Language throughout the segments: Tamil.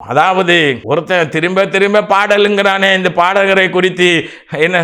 அதாவது ஒருத்தன் திரும்ப திரும்ப பாடலுங்கிறானே இந்த பாடகரை குறித்து என்ன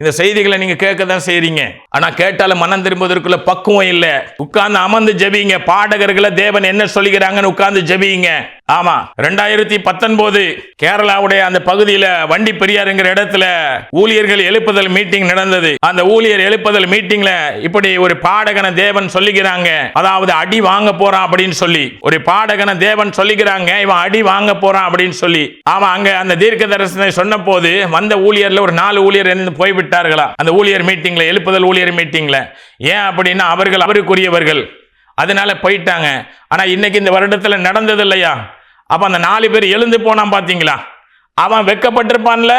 இந்த செய்திகளை நீங்கள் கேட்க தான் செய்கிறீங்க ஆனால் கேட்டாலும் மனம் திரும்புவதற்குள்ள பக்குவம் இல்லை. உட்கார்ந்து அமர்ந்து ஜெபிங்க. பாடகர்களை தேவன் என்ன சொல்லுகிறாங்கன்னு உட்கார்ந்து ஜெபிங்க. ஆமா ரெண்டாயிரத்தி பத்தொன்பது கேரளாவுடைய அந்த பகுதியில வண்டி பெரியாருங்கிற இடத்துல ஊழியர்கள் எழுப்புதல் மீட்டிங் நடந்தது. அந்த ஊழியர் எழுப்புதல் மீட்டிங்ல இப்படி ஒரு பாடகன தேவன் சொல்லிக்கிறாங்க அதாவது அடி வாங்க போறான் அப்படின்னு சொல்லி. ஒரு பாடகன தேவன் சொல்லிக்கிறாங்க இவன் அடி வாங்க போறான் அப்படின்னு சொல்லி. ஆமா அங்க அந்த தீர்க்க தரிசனை சொன்ன போது வந்த ஊழியர்ல ஒரு நாலு ஊழியர் இருந்து போய்விட்டார்களா? அந்த ஊழியர் மீட்டிங்ல எழுப்புதல் ஊழியர் மீட்டிங்ல ஏன் அப்படின்னா அவர்கள் அவருக்குரியவர்கள். அதனால போயிட்டாங்க. ஆனா இன்னைக்கு இந்த வருடத்துல நடந்தது இல்லையா? அப்போ அந்த நாலு பேர் எழுந்து போனான் பார்த்தீங்களா அவன் வெக்கப்பட்டிருப்பான்ல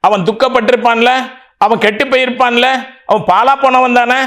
அவன் துக்கப்பட்டிருப்பான்ல அவன் கெட்டு போயிருப்பான்ல அவன் பாலா போனவன் தானே?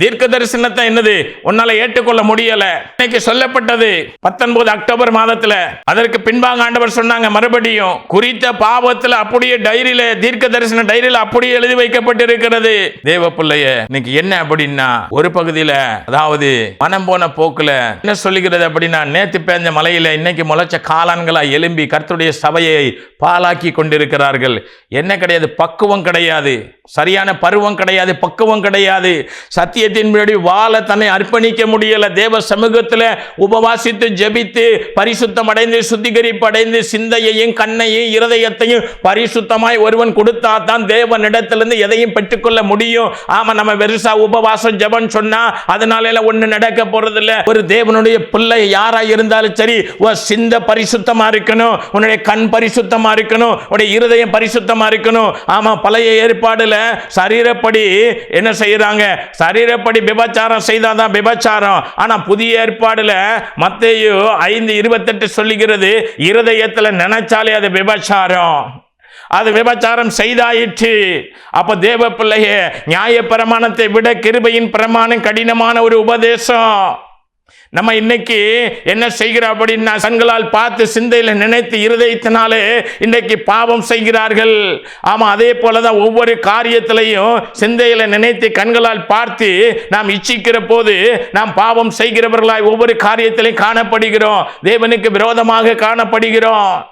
தீர்க்க தரிசனத்தை என்னது? உன்னால ஏற்றுக்கொள்ள முடியல. இன்னைக்கு சொல்லப்பட்டது பத்தொன்பது அக்டோபர் மாதத்துல. அதற்கு பின்பாக ஆண்டவர் சொன்னாங்க மறுபடியும் குறித்த பாவத்துல அப்படியே டைரியில தீர்க்க தரிசன டைரியில அப்படியே எழுதி வைக்கப்பட்டிருக்கிறது. தேவ பிள்ளைய இன்னைக்கு என்ன அப்படின்னா ஒரு பகுதியில அதாவது மனம் போன போக்குல என்ன சொல்லுகிறது அப்படின்னா நேத்து பேஞ்ச மலையில இன்னைக்கு முளைச்ச காளான்களா எலும்பி கர்த்தருடைய சபையை பாலாக்கி கொண்டிருக்கிறார்கள். என்ன கிடையாது பக்குவம் கிடையாது. சரியான பருவம் கிடையாது பக்குவம் கிடையாது. சத்தியத்தின் முன்னாடி வாழ தன்னை அர்ப்பணிக்க முடியல. தேவ சமூகத்தில் உபவாசித்து ஜெபித்து பரிசுத்தம் அடைந்து சுத்திகரிப்பு அடைந்து சிந்தையையும் கண்ணையும் இருதயத்தையும் பரிசுத்தமாய் ஒருவன் கொடுத்தா தான் தேவனிடத்திலிருந்து எதையும் பெற்றுக்கொள்ள முடியும். ஆமா நம்ம வெறுசா உபவாசம் ஜபம் சொன்னா அதனால எல்லாம் ஒண்ணு நடக்க போறது இல்லை ஒரு தேவனுடைய பிள்ளை யாரா இருந்தாலும் சரி உன் சிந்த பரிசுத்தமா இருக்கணும் உன்னுடைய கண் பரிசுத்தமா இருக்கணும் உன்னுடைய இருதயம் பரிசுத்தமா இருக்கணும். ஆமா பழைய ஏற்பாடுல சரீரப்படி என்ன செய்யறாங்க சரீரப்படி விபச்சாரம் செய்தாதான் விபச்சாரம். ஆனா புதிய ஏற்பாடுல மத்தையோ ஐந்து இருபத்தெட்டு சொல்லுகிறது இருதயத்துல நினைச்சாலே அது விபச்சாரம். அது விபச்சாரம் செய்தாயிற்று. அப்ப தேவ பிள்ளையே நியாய பிரமாணத்தை விட கிருபையின் பிரமாணம் கடினமான ஒரு உபதேசம். நம்ம இன்னைக்கு என்ன செய்கிறோம் அப்படின்னா கண்களால் பார்த்து சிந்தையில் நினைத்து இருதயத்தினாலே இன்னைக்கு பாவம் செய்கிறார்கள். ஆமாம் அதே போலதான் ஒவ்வொரு காரியத்திலையும் சிந்தையில் நினைத்து கண்களால் பார்த்து நாம் இச்சிக்கிற போது நாம் பாவம் செய்கிறவர்களாய் ஒவ்வொரு காரியத்திலையும் காணப்படுகிறோம். தேவனுக்கு விரோதமாக காணப்படுகிறோம்.